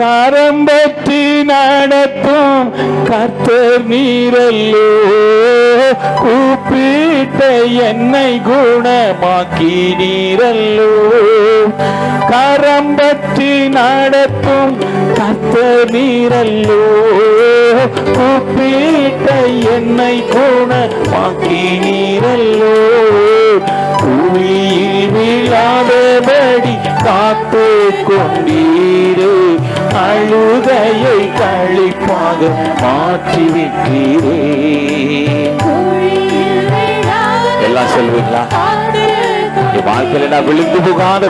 கரம் நடத்தும் கர்த்தர் நீரல்லோ. கூப்பிட்ட என்னை குணமாக்கி நீரல்லோ. கரம் நடத்தும் கர்த்தர் நீரல்லோ. கூப்பிட்ட என்னை குணமாக்கி நீரல்லோ. குழியில் விழாதபடி காத்து கொண்டீரே. அழுகையை கழிப்பாக மாற்றி விட்டீரே. எல்லாம் சொல்லுவீங்களா? என் வாழ்க்கையில நான் விழுந்து போகாத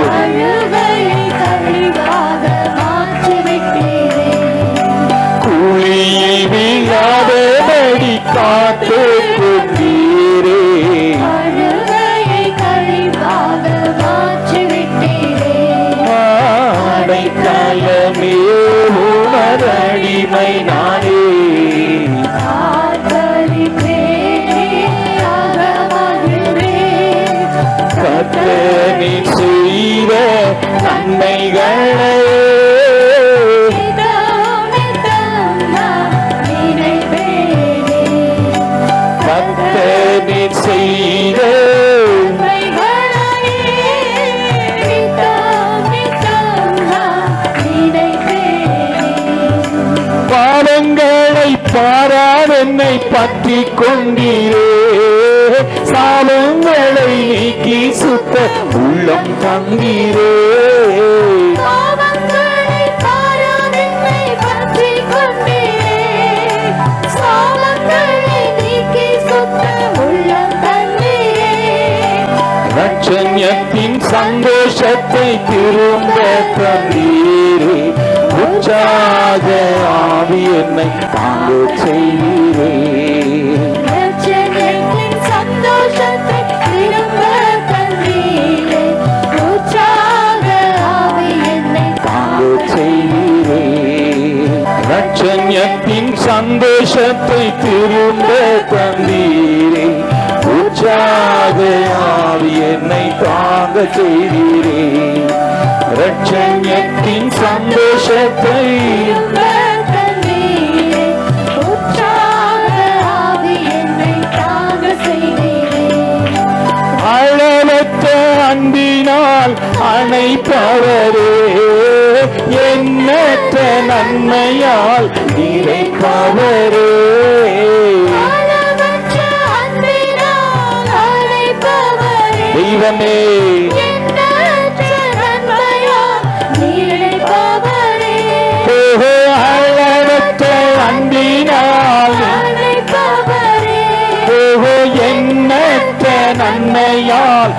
பாராதென்னை பற்றி கொண்டீரே சாபங்களை நீக்கி சுத்த உள்ளம் ரட்சண்யத்தின் சந்தோஷத்தை திரும்ப தந்தீரே. உற்சாக ஆவி என்னை தாங்க செய்வீரே சந்தோஷத்தை திரும்ப தந்தீரே. உற்சாக ஆவி என்னை தாங்க செய்வீரே ரட்சண்யத்தின் சந்தோஷத்தை திரும்ப தந்தீரே. ஆவி என்னை தாங்க செய்வீரே. ரட்சண்யத்தின் சந்தோஷத்தை செய்தீரே அளவற்ற அன்பினால் அணைப்பவரே எண்ணற்ற நன்மையால் நிறைப்பவரே தெய்வமே எண்ணற்ற நன்மையால் நினைப்பவரே ஓஹோ அளவற்ற அன்பினால் எண்ணற்ற நன்மையால்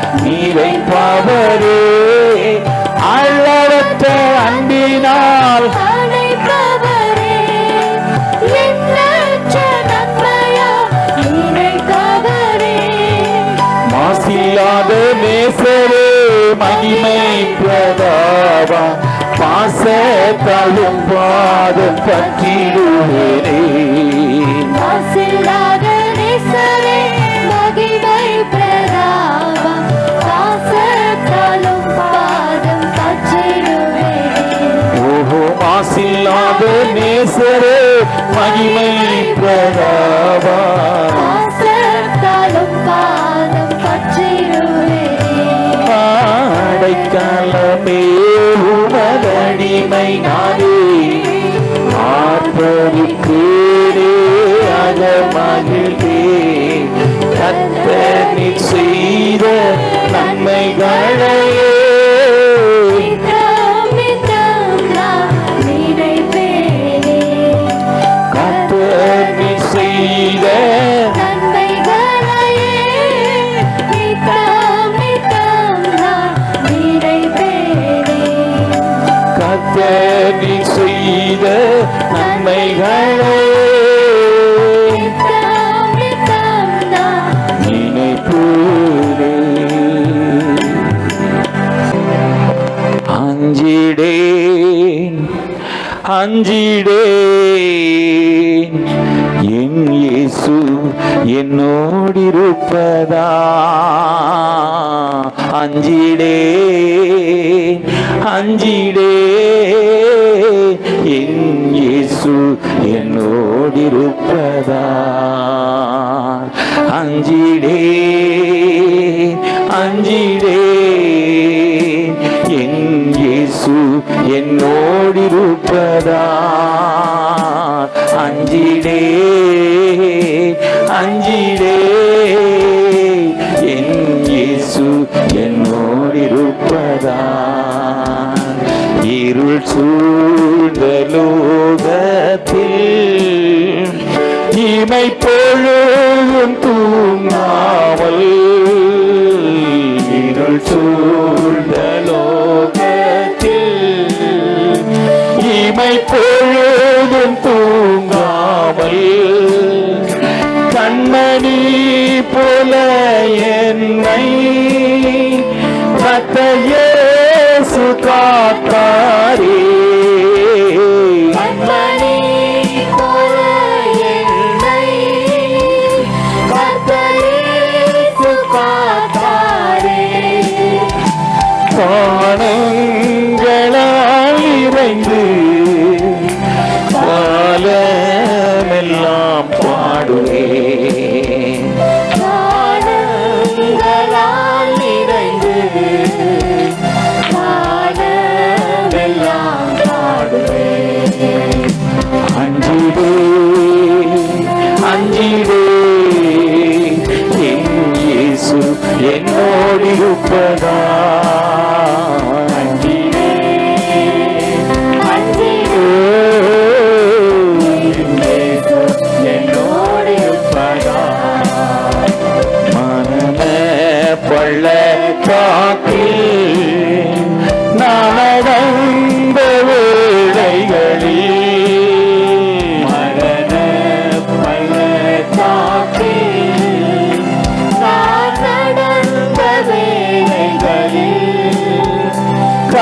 மாசில்லாத நேசரே மகிமை பிரதாவா பாசத்தாலும் பாதம் பற்றிடுவேனே மாசில்லாத நேசரே மகிமை பிரதாபா பாசத்தாலும் பாதம் பற்றிடுவே ஓஹோ மாசில்லாத நேசரே மகிமை பிரதாவா அடைக்கலமே உமதடிமை நானே. ஆர்ப்பரிப்பேரே அஞ்சிடே என் இயேசு என்னோடிருப்பதா? அஞ்சிடே அஞ்சிடே என் இயேசு என்னோடிருப்பதா? அஞ்சிடே என்னோடிருப்பதா அஞ்சிடே அஞ்சிடே. என் இயேசு என்னோடிருப்பதா? இருள் சூழ்ந்த லோகத்தில் இமை பொழுதும் தூங்காமல் இருள் சூழ்ந்த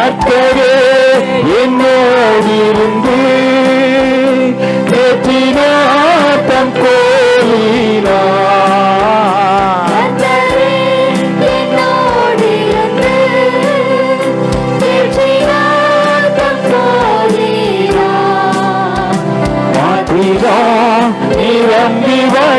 கர்த்தரே என்னோடிருந்து போதினார். மாற்றிதா நிரம்பி வழிய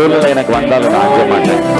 சூழ்நிலை எனக்கு வந்தாலும் நான் அஞ்ச மாட்டேன்.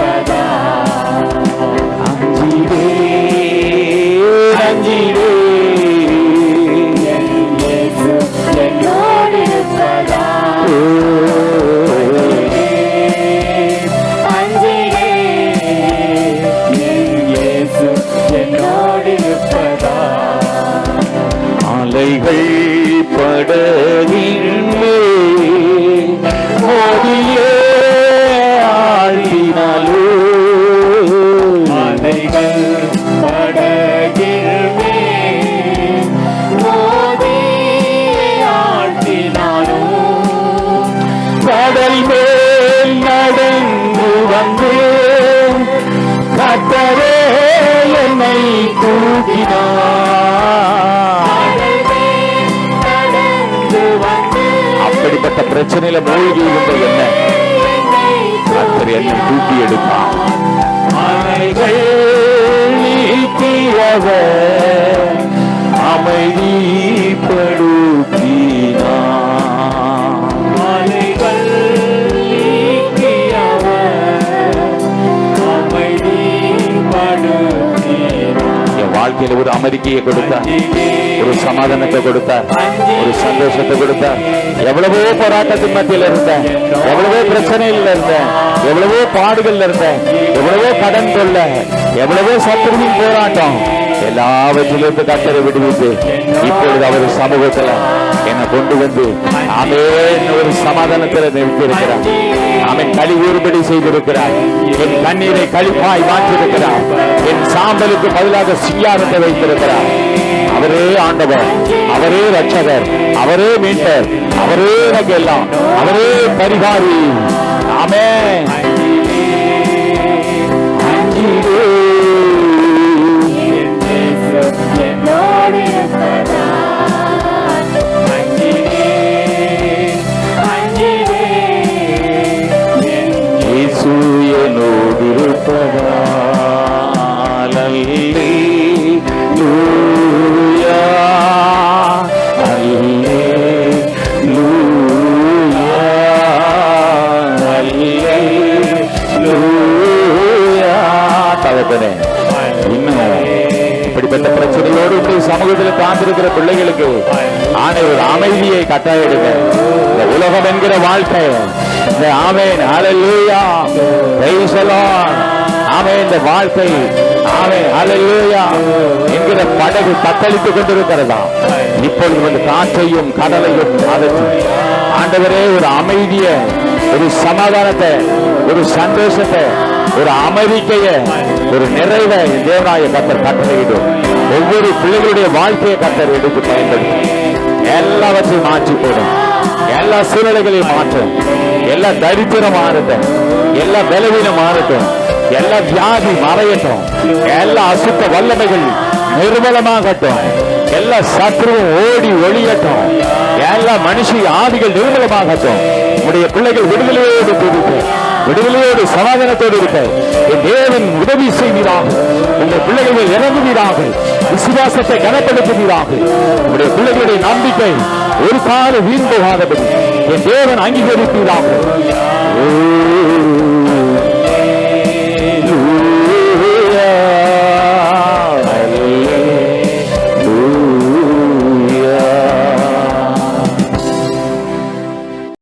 அப்படிப்பட்ட பிரச்சனையில மூழ்கி இருந்த என்ன? கத்தர் என்னை தூக்கி எடுப்பார் அலைகள் வாழ்க்கையில ஒரு அமெரிக்கையை கொடுத்தார். ஒரு சமாதானத்தை கொடுத்தார். ஒரு சந்தோஷத்தை கொடுத்தார். எவ்வளவோ போராட்டத்தின் மத்தியில இருந்தேன். எவ்வளவோ பிரச்சனையில் இருந்தேன். எவ்வளவோ பாடுகள் இருந்தேன். எவ்வளவோ கடன் கொள்ள எவ்வளவோ சத்துருவின் போராட்டம். எல்லாவற்றிலிருந்து கத்தரை விடுவித்து இப்பொழுது அவர் சமூகத்தில் என்னை கொண்டு வந்து ஆமென் ஒரு சமாதானத்தில் நிறுத்தி இருக்கிறார் அவன் களி ஊறுபடி செய்திருக்கிறார் என் கண்ணீரை கழிப்பாய் மாற்றிருக்கிறார் என் சாம்பலுக்கு பதிலாக சிங்காரத்தை வைத்திருக்கிறார் அவரே ஆண்டவர் அவரே ரட்சகர் அவரே மீட்டர் அவரே எனக்கு எல்லாம் அவரே பரிகாரி. ஆமே கட்டாயிடுங்க இந்த உலகம் என்கிற வாழ்க்கை. இந்த ஆமேன் அலல்லூயா பெய்சலான் ஆமே இந்த வாழ்க்கை. ஆமே அலல்லூயா என்கிற படகு தத்தளித்துக் கொண்டிருக்கிறதா? இப்பொழுது வந்து காற்றையும் கடலையும் அதற்கு ஆண்டவரே ஒரு அமைதியை ஒரு சமாதானத்தை ஒரு சந்தோஷத்தை ஒரு அமெரிக்கைய ஒரு நிறைவை தேவராய கத்தர் கட்டளையிடும். ஒவ்வொரு பிள்ளைகளுடைய வாழ்க்கையை கத்தர் எடுத்து பயன்படுத்தும். எல்லாவற்றையும் மாற்றி போடும் எல்லா சூழ்நிலைகளையும் மாற்றும். எல்லா தரித்திரம் மாறட்டும். எல்லா பலவீனம் மாறட்டும். எல்லா வியாதி மறையட்டும். எல்லா அசுத்த வல்லமைகள் நிர்மலமாகட்டும். எல்லா சத்ருவும் ஓடி ஒளியட்டும். எல்லா மனுஷ ஆவிகள் நிர்மலமாகட்டும். உடைய பிள்ளைகள் விடுதலையோடு துடிக்க விடுதலையோடு சமாதானத்தோடு இருக்க என் தேவன் உதவி செய்வீராக. உங்கள் பிள்ளைகள் இறங்குவீராக. விசுவாசத்தை கனப்படுத்துவீராக. உடைய பிள்ளைகளுடைய நம்பிக்கை ஒரு கால வீண் போகாதபடி என் தேவன் அங்கீகரிப்பீராக. ஓ